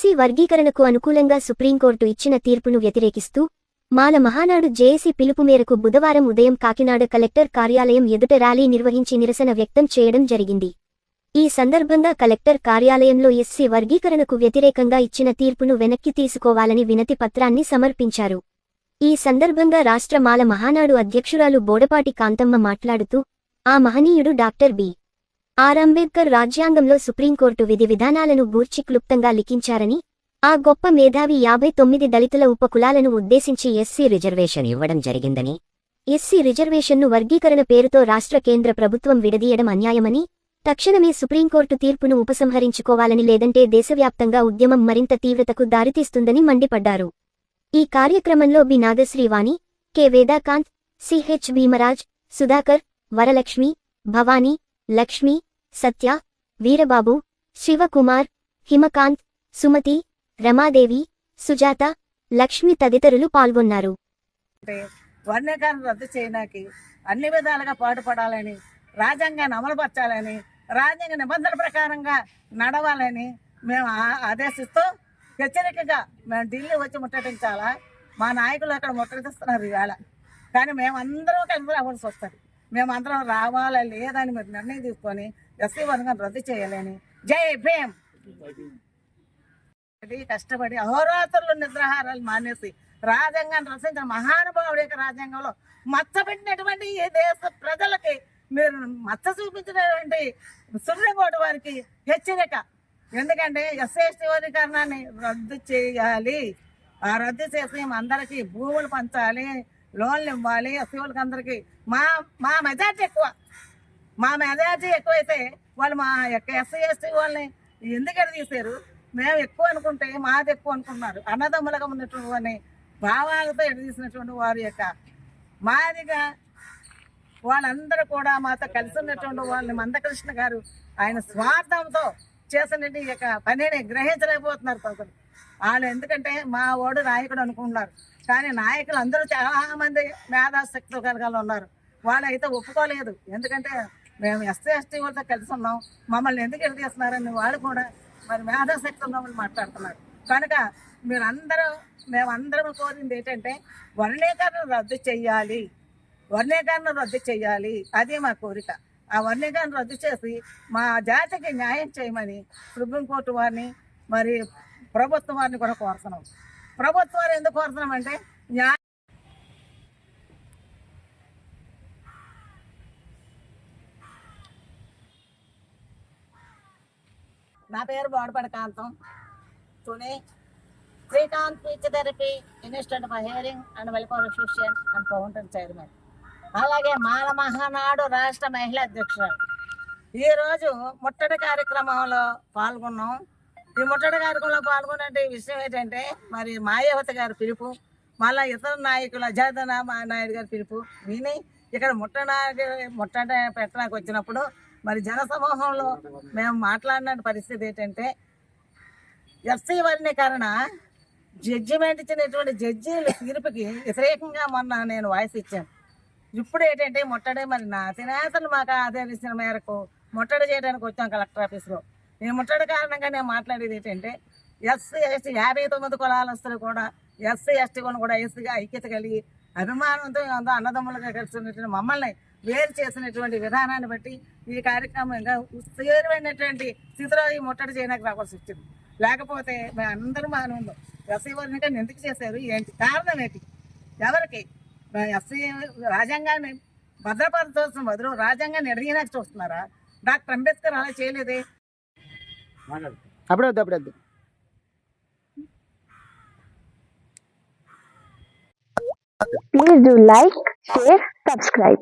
SC వర్గీకరణకు అనుకూలంగా supreme court ఇచ్చిన తీర్పును వ్యతిరేకిస్తూ మాల మహానాడు జేఏసీ పిలుపు మేరకు బుధవారం ఉదయం కాకినాడ కలెక్టర్ కార్యాలయం ఎదుట ర్యాలీ నిర్వహించి నిరసన వ్యక్తం చేయడం జరిగింది. ఈ సందర్భంగా కలెక్టర్ కార్యాలయంలో ఎస్సీ వర్గీకరణకు వ్యతిరేకంగా ఇచ్చిన తీర్పును వెనక్కి తీసుకోవాలని వినతి పత్రాన్ని సమర్పించారు. ఈ సందర్భంగా రాష్ట్ర మాల మహానాడు అధ్యక్షురాలు బోడపాటి కాంతమ్మ మాట్లాడుతూ ఆ మహనీయుడు డాక్టర్ బి. ఆర్. అంబేద్కర్ రాజ్యాంగంలో సుప్రీంకోర్టు విధి విధానాలను గూర్చి క్లుప్తంగా లిఖించారని ఆ గొప్ప మేధావి యాభై తొమ్మిది దళితుల ఉపకులాలను ఉద్దేశించి ఎస్సీ రిజర్వేషన్ ఇవ్వడం జరిగిందని ఎస్సీ రిజర్వేషన్ను వర్గీకరణ పేరుతో రాష్ట్ర కేంద్ర ప్రభుత్వం విడదీయడం అన్యాయమని తక్షణమే సుప్రీంకోర్టు తీర్పును ఉపసంహరించుకోవాలని లేదంటే దేశవ్యాప్తంగా ఉద్యమం మరింత తీవ్రతకు దారితీస్తుందని మండిపడ్డారు. ఈ కార్యక్రమంలో B. Nagasrivani K. Vedakanth CH Bheemraj Sudhakar Varalakshmi Bhavani Lakshmi Satya Veerababu Sivakumar Himakanth Sumathi Ramadevi Sujatha Lakshmi తదితరులు పాల్గొన్నారు. అంటే వర్ణీకరణ రద్దు చేయడానికి అన్ని విధాలుగా పాటుపడాలని రాజ్యాంగాన్ని అమలుపరచాలని రాజ్యాంగ నిబంధనల ప్రకారంగా నడవాలని మేము ఆ- ఆదేశిస్తూ హెచ్చరికగా మేము ఢిల్లీ వచ్చి ముట్టడించాలా? మా నాయకులు అక్కడ ముట్టడిస్తున్నారు ఇవాళ. కానీ మేమందరం కలిసి రావాల్సి వస్తుంది. మేమందరం రావాలా లేదని మీరు నిర్ణయం తీసుకొని ఎస్సీ వర్గం రద్దు చేయాలని. జై భీమ్. కష్టపడి కష్టపడి అహోరాత్రులు నిద్రాహారాలు మానేసి రాజ్యాంగాన్ని రచించిన మహానుభావుడి యొక్క రాజ్యాంగంలో మచ్చ పెట్టినటువంటి ఈ దేశ ప్రజలకి మీరు మచ్చ చూపించినటువంటి సుప్రీంకోర్టు వారికి హెచ్చరిక. ఎందుకంటే ఎస్ఎస్టీ వర్గీకరణాన్ని రద్దు చేయాలి. ఆ రద్దు చేసి మేము అందరికీ భూములు పంచాలి. లోన్లు ఇవ్వాలి ఎస్సీ వాళ్ళకి అందరికీ. మా మా మెజార్టీ ఎక్కువ. మా మెజార్టీ ఎక్కువైతే వాళ్ళు మా యొక్క ఎస్సీ ఎస్టీ వాళ్ళని ఎందుకు తీశారు? మేము ఎక్కువ అనుకుంటే మాది ఎక్కువ అనుకున్నారు అన్నదమ్ములుగా ఉన్నటువంటి భావాలతో ఎడదీసినటువంటి వారి యొక్క మాదిగా వాళ్ళందరూ కూడా మాతో కలిసి ఉన్నటువంటి వాళ్ళని మందకృష్ణ గారు ఆయన స్వార్థంతో చేసినట్టు ఈ యొక్క పనిని గ్రహించలేకపోతున్నారు ప్రజలు. వాళ్ళు ఎందుకంటే మా ఓడు నాయకుడు అనుకుంటున్నారు. కానీ నాయకులు అందరూ చాలా మంది మేధాశక్తులు కలగాలి ఉన్నారు. వాళ్ళు అయితే ఒప్పుకోలేదు. ఎందుకంటే మేము ఎస్సీ ఎస్టీ వాళ్ళతో కలిసి ఉన్నాం. మమ్మల్ని ఎందుకు ఎడదీస్తున్నారని వాళ్ళు కూడా మరి మేధాశక్తి మమ్మల్ని మాట్లాడుతున్నారు. కనుక మీరందరూ మేమందరం కోరింది ఏంటంటే వర్ణీకరణ రద్దు చేయాలి వర్ణీకరణ రద్దు చేయాలి అదే మా కోరిక. ఆ వర్ణీకరణ రద్దు చేసి మా జాతికి న్యాయం చేయమని సుప్రీంకోర్టు వారిని మరి ప్రభుత్వం వారిని కూడా కోరుతున్నాం. ప్రభుత్వం ఎందుకు కోరుతున్నాం అంటే న్యాయ నా పేరు Bodapadi Kantham. Tuni Srikanth speech therapy institute for hearing and welfare association and founder chairman. అలాగే మాల మహానాడు రాష్ట్ర మహిళా అధ్యక్షురాలు. ఈరోజు ముట్టడి కార్యక్రమంలో పాల్గొన్నాం. ఈ ముట్టడి కార్యక్రమంలో పాల్గొనే విషయం ఏంటంటే మరి మాయావతి గారి పిలుపు మళ్ళా ఇతర నాయకులు అజాదన నాయుడు గారి పిలుపు విని ఇక్కడ ముట్టడా ముట్టడి పెట్టడానికి వచ్చినప్పుడు మరి జన సమూహంలో మేము మాట్లాడిన పరిస్థితి ఏంటంటే ఎస్సీ వర్ణీకరణ జడ్జిమెంట్ ఇచ్చినటువంటి జడ్జీల తీర్పుకి వ్యతిరేకంగా మొన్న నేను వాయిస్ ఇచ్చాను. ఇప్పుడు ఏంటంటే ముట్టడే మరి నా తినేతలు మాకు ఆదేశించిన మేరకు ముట్టడి చేయడానికి వచ్చాం కలెక్టర్ ఆఫీస్లో. ఈ ముట్టడి కారణంగా నేను మాట్లాడేది ఏంటంటే ఎస్సీ ఎస్టీ యాభై తొమ్మిది కులాలస్తులు కూడా ఎస్సీ ఎస్టీ కూడా ఎస్సీగా ఐక్యత కలిగి అభిమానంతో ఎంతో అన్నదమ్ములుగా కలిసినటువంటి మమ్మల్ని వేరు చేసినటువంటి విధానాన్ని బట్టి ఈ కార్యక్రమం ఇంకా తీవ్రమైనటువంటి స్థితిలో ఈ ముట్టడి చేయడానికి రావాల్సి వచ్చింది లేకపోతే మేము అందరం బాగానే ఎస్సీ వర్ణిక ఎందుకు చేశారు? ఏంటి? కారణం ఏంటి? ఎవరికి? ఎస్సీ రాజ్యాంగాన్ని భద్రపరచవలసిన బదులు రాజ్యాంగాన్ని ఎడగడానికి చూస్తున్నారా? డాక్టర్ అంబేద్కర్ అలా చేయలేదే? అప్పుడే వద్దు అప్పుడే వద్దు Please do like, share, subscribe.